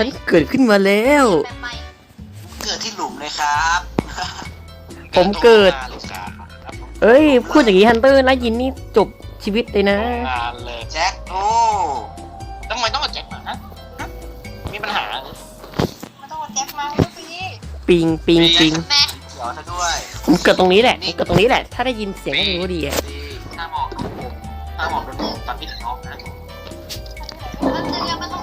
ฉันเกิดขึ้นมาแล้ว เกิดที่หลุมเลยครับผมเกิดเอ้ย พูดอย่างนี้ฮันเตอร์นะยินนี่จบชีวิตเลยนะ โรเลยแจ็คโอ้แล้วทำไมต้องเอาแจ็คมาฮะฮะมีปัญหาหรืมาต้องเอาแจ็คมาเมื่อกี้ปิงปิงปิงผมเกิดตรงนี้แหละผมเกิดตรงนี้แหละ ถ้าได้ยินเสียงก็รู้ดีอะดีถ้าหมอกต้องผมถ้าหมอกโดนผมตัดพิษออกนะ มันจะเรีมันต้อง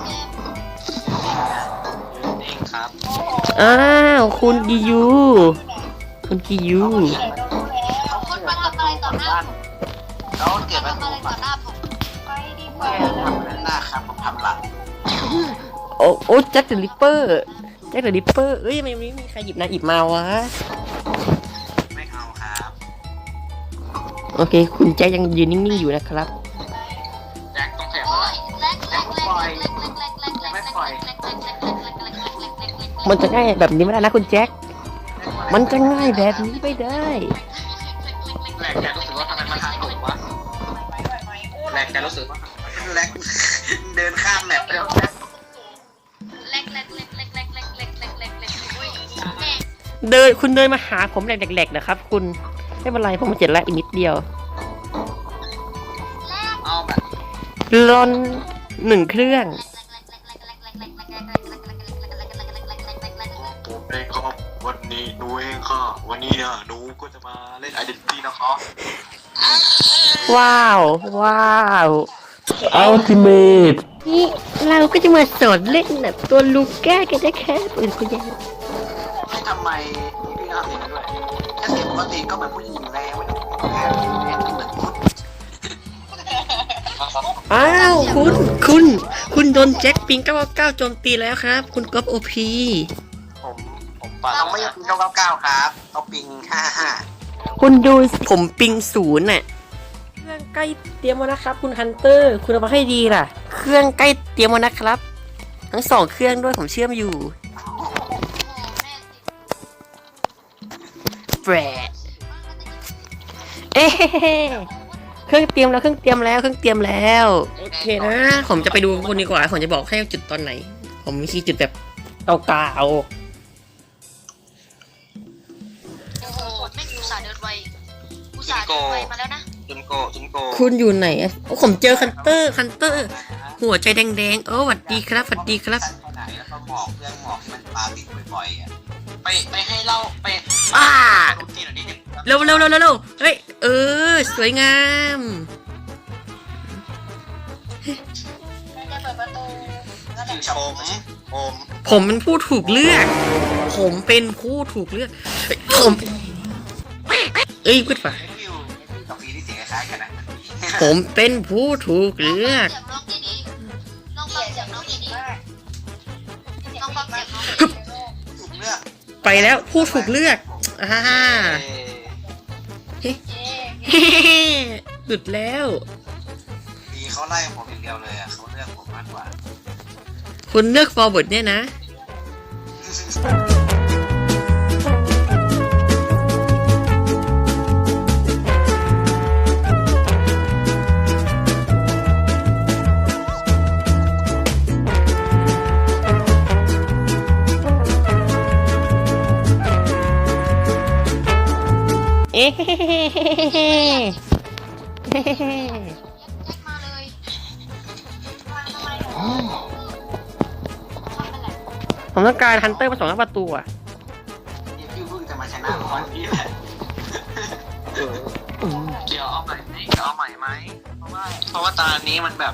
อ้าวคุณกิยู คุณกิยู คุณมาทำอะไรต่อหน้าผมแล้เกิมาทำอะไรต่อหน้าผมไปดีกว่าหน้าครับผมทำหลังโอ้โอ้แจ็คเดอะริปเปอร์แจ็คเดอะริปเปอร์เอ้ยไม่มีใครหยิบนายอิบมาวะ ไม่เอาครับ โอเค คุณแจ็คยังยืนนิ่งๆอยู่นะครับ มันจะง่ายแบบนี้ไม่ได้นะคุณแจ็ค มันจะง่ายแบบนี้ไม่ได้ แรกแต่รู้สึกว่าทำไมมันทางถูกวะแรกแต่รู้สึกว่าแรกเดินข้ามแมปแล้เดินคุณเดินมาหาผมแหลกๆนะครับ คุณไม่เป็นไรผมเจ็ดแลกอีกนิดเดียวเอาแบบรอนหนึ่งเครื่อง เองครับวันนี้หนูเองค่ะ วันนี้เนี่ยหนูก็จะมาเล่นไอเดนตี้นะครับว้าว ว้าวอัลติเมทนี่เราก็จะมาสอนเล่นแบบตัวลูก้ากันได้แค่ปืนคุณยังให้ทำไมพี่ทำอย่างนั้นด้วยแค่เสียงปกติก็เหมือนผู้หญิงแล้วไม่ต้องแค่เหมือนคุณอ้าวคุณคุณ คุณโดนแจ็คปิง999โจมตีแล้วครับ คุณก๊อฟโอพี ผมผมปาต้องไม่ใช่ปิงเก้าเก้าเก้าครับต้องปิงห้าห้าคุณดูสิผมปิงศูนย์น่ะ เครื่องใกล้เตรียมแล้วนะครับ คุณฮันเตอร์ คุณเอามาให้ดีล่ะ เครื่องใกล้เตรียมแล้วนะครับ ทั้งสองเครื่องด้วยผมเชื่อมอยู่แปรเอ๊ะเครื่องเตรียมแล้วเครื่องเตรียมแล้วเครื่องเตรียมแล้ว โอเคนะ ผมจะไปดูคนดีกว่า ผมจะบอกให้จุดตอนไหน ผมมีจุดแบบเก่าๆ ส่าห์เดินไวมาแล้วนะจุนโกจุนโกคุณอยู่ไหนอะโอ้ผมเจอคันเตอร์คันเตอร์ หัวใจแดงๆ โอ้หวัดดีครับหวัดดีครับ ไปไหนแล้วก็หมอกเรื่องหมอกที่มันปาติดบ่อยๆอะไปไปให้เล่าไปอ่า ดูทีหน่อยนิดนึงเร็วเร็วเร็วเร็วเร็วเฮ้ย เออ สวยงามจะเปิดประตูแล้วแหละผมผมผมเป็นผู้ถูกเลือก ผมเป็นผู้ถูกเลือกเฮ้ยผม เอ้ยพูดป่ะไอ้ฟิวไอ้ฟิว กับฟีที่เสียงคล้ายๆกันนะผมเป็นผู้ถูกเลือกเสียงน้องดีๆลองฟังเสียงน้องดีๆลองฟังเสียงน้องดีถูกเลือกไปแล้วผู้ถูกเลือกอ่าเอ่อๆเย้เฮ้หลุดแล้วฟีเขาไล่ผมอย่างเดียวเลยอะเขาเลือกผมมากกว่า คุณเลือก forward เนี่ยนะ เอ๊ะแจ็คมาเลยมาทำไมอะทำเป็นไรผมต้องการฮันเตอร์มาสองหน้าประตูอะไอ้ฟิวเพิ่งจะมาชนะวันนี้แหละเดี๋ยวเอาใหม่ไหมเดี๋ยวเอาใหม่ไหมเพราะว่าเพราะว่าตานี้มันแบบ